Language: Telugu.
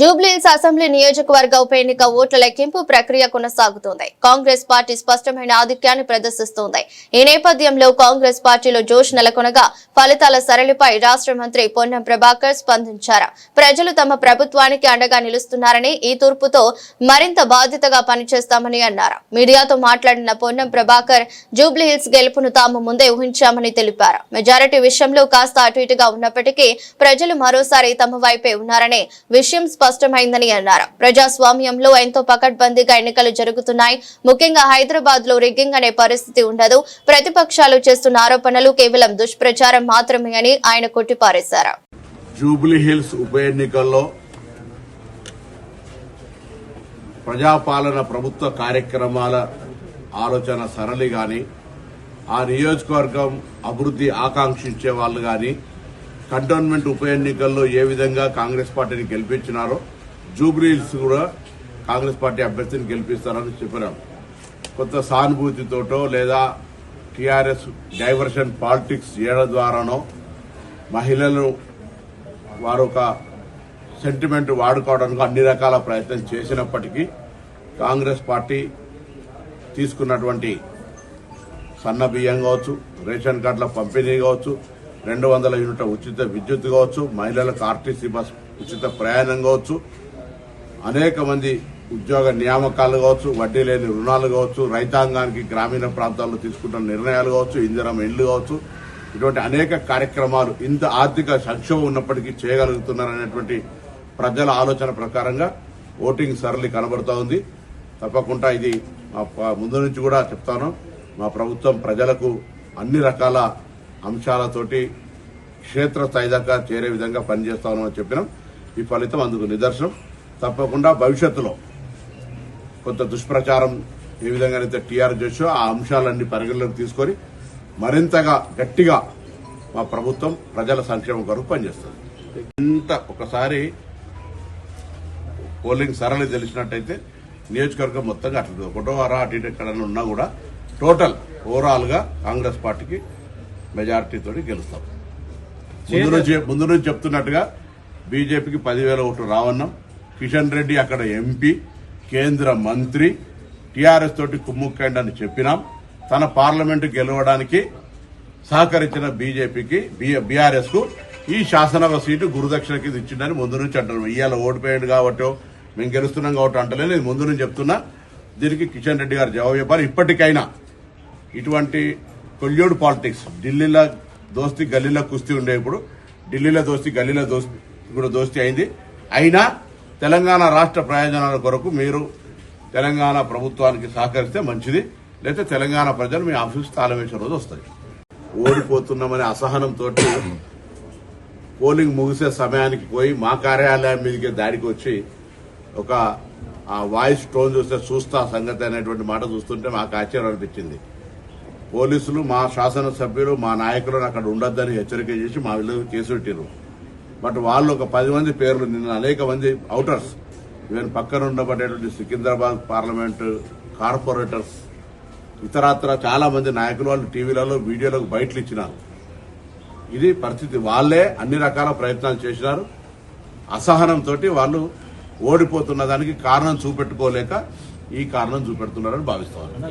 జూబ్లీహిల్స్ అసెంబ్లీ నియోజకవర్గ ఉప ఎన్నిక ఓట్ల లెక్కింపు ప్రక్రియ కొనసాగుతోంది. కాంగ్రెస్ పార్టీ స్పష్టమైన ఆధిక్యాన్ని ప్రదర్శిస్తోంది. ఈ నేపథ్యంలో కాంగ్రెస్ పార్టీలో జోష్ నెలకొనగా ఫలితాల సరళిపై రాష్ట్ర మంత్రి పొన్నం ప్రభాకర్ స్పందించారు. ప్రజలు తమ ప్రభుత్వానికి అండగా నిలుస్తున్నారని ఈ తూర్పుతో మరింత బాధ్యతగా పనిచేస్తామని అన్నారు. మీడియాతో మాట్లాడిన పొన్నం ప్రభాకర్ జూబ్లీహిల్స్ గెలుపును తాము ముందే ఊహించామని తెలిపారు. మెజారిటీ విషయంలో కాస్త అటు ఇటుగా ఉన్నప్పటికీ ప్రజలు మరోసారి తమ వైపే ఉన్నారనే విషయం స్పష్టమైందని అన్నారు. ప్రజాస్వామ్యంలో ఎంతో పకడ్బందీగా ఎన్నికలు జరుగుతున్నాయి. ముఖ్యంగా హైదరాబాద్లో రిగ్గింగ్ అనే పరిస్థితి ఉండదు. ప్రతిపక్షాలు చేస్తున్న ఆరోపణలు కేవలం దుష్ప్రచారం మాత్రమే అని ఆయన కొట్టిపారేశారు. జూబ్లీ హిల్స్ ఉప ఎన్నికల్లో ప్రజాపాలన ప్రభుత్వ కార్యక్రమాల ఆలోచన సరళి గాని ఆ నియోజకవర్గం అభివృద్ధి ఆకాంక్షించే వాళ్ళు గాని కంటోన్మెంట్ ఉప ఎన్నికల్లో ఏ విధంగా కాంగ్రెస్ పార్టీని గెలిపించినారో జూబ్లీ హిల్స్ కూడా కాంగ్రెస్ పార్టీ అభ్యర్థిని గెలిపిస్తారని చెప్పినాం. కొత్త సానుభూతితోటో లేదా టీఆర్ఎస్ డైవర్షన్ పాలిటిక్స్ చేయడం ద్వారానో మహిళలు వారు ఒక సెంటిమెంట్ వాడుకోవడానికి అన్ని రకాల ప్రయత్నం చేసినప్పటికీ కాంగ్రెస్ పార్టీ తీసుకున్నటువంటి సన్న బియ్యం కావచ్చు రేషన్ కార్డుల పంపిణీ కావచ్చు రెండు వందల యూనిట్ల ఉచిత విద్యుత్ కావచ్చు మహిళలకు ఆర్టీసీ బస్ ఉచిత ప్రయాణం కావచ్చు అనేక మంది ఉద్యోగ నియామకాలు కావచ్చు వడ్డీ లేని రుణాలు కావచ్చు రైతాంగానికి గ్రామీణ ప్రాంతాల్లో తీసుకుంటున్న నిర్ణయాలు కావచ్చు ఇందిరం ఇళ్ళు కావచ్చు ఇటువంటి అనేక కార్యక్రమాలు ఇంత ఆర్థిక సంక్షోభం ఉన్నప్పటికీ చేయగలుగుతున్నారనేటువంటి ప్రజల ఆలోచన ప్రకారంగా ఓటింగ్ సరళి కనబడుతూ ఉంది. తప్పకుండా ఇది మా ముందు నుంచి కూడా చెప్తాను. మా ప్రభుత్వం ప్రజలకు అన్ని రకాల అంశాలతోటి క్షేత్రస్థాయి దాకా చేరే విధంగా పనిచేస్తామని చెప్పినాం. ఈ ఫలితం అందుకు నిదర్శనం. తప్పకుండా భవిష్యత్తులో కొంత దుష్ప్రచారం ఏ విధంగానైతే టీఆర్ చేసో ఆ అంశాలన్నీ పరిగణలోకి తీసుకొని మరింతగా గట్టిగా మా ప్రభుత్వం ప్రజల సంక్షేమం కొరకు పనిచేస్తుంది. ఇంత ఒకసారి పోలింగ్ సరళి తెలిసినట్టయితే నియోజకవర్గం మొత్తంగా అట్లా ఒకటో వారా అటు ఇటు ఎక్కడన్నా ఉన్నా కూడా టోటల్ ఓవరాల్గా కాంగ్రెస్ పార్టీకి మెజారిటీతో గెలుస్తాం. ముందు నుంచి ముందు నుంచి చెప్తున్నట్టుగా బీజేపీకి పదివేల ఓట్లు రావన్నాం. కిషన్ రెడ్డి అక్కడ ఎంపీ కేంద్ర మంత్రి టీఆర్ఎస్ తోటి కుమ్ముక్కండి అని చెప్పినాం. తన పార్లమెంటు గెలవడానికి సహకరించిన బీజేపీకి బీఆర్ఎస్కు ఈ శాసనసభ సీటు గురుదక్షిణ కింద ఇచ్చిందని ముందు నుంచి అంటున్నాం. ఇవాళ ఓడిపోయాడు కాబట్టి మేము గెలుస్తున్నాం కాబట్టి అంటలేదు నేను ముందు నుంచి చెప్తున్నా దీనికి కిషన్ రెడ్డి గారు జవాబు చెప్పారు ఇప్పటికైనా ఇటువంటి కొల్యోడు పాలిటిక్స్. ఢిల్లీలో దోస్తి గల్లీలో కుస్తీ ఉండే ఇప్పుడు. ఢిల్లీలో దోస్తి గల్లీలో దోస్తి కూడా దోస్తి అయింది. అయినా తెలంగాణ రాష్ట్ర ప్రయోజనాల కొరకు మీరు తెలంగాణ ప్రభుత్వానికి సహకరిస్తే మంచిది. లేకపోతే తెలంగాణ ప్రజలు మీ ఆఫీస్ తాళం వేసే రోజు వస్తాయి. ఓడిపోతున్నామనే అసహనంతో పోలింగ్ ముగిసే సమయానికి పోయి మా కార్యాలయం మీదకి దాడికి వచ్చి ఒక ఆ వాయిస్ టోన్ చూస్తే చూస్తా సంగతి అనేటువంటి మాట చూస్తుంటే మాకు ఆశ్చర్యం అనిపించింది పోలీసులు మా శాసనసభ్యులు మా నాయకులను అక్కడ ఉండొద్దని హెచ్చరిక చేసి మా వీళ్ళు కేసు పెట్టారు బట్ వాళ్ళు ఒక పది మంది పేర్లు నిన్న అనేక మంది అవుటర్స్ ఈవెన్ పక్కన ఉండబడేటువంటి సికింద్రాబాద్ పార్లమెంట్ కార్పొరేటర్స్ ఇతరత్ర చాలా మంది నాయకులు వాళ్ళు టీవీలలో వీడియోలకు బయటలు ఇచ్చినారు. ఇది పరిస్థితి వాళ్ళే అన్ని రకాల ప్రయత్నాలు చేసినారు. అసహనంతో వాళ్ళు ఓడిపోతున్న దానికి కారణం చూపెట్టుకోలేక ఈ కారణం చూపెడుతున్నారని భావిస్తాను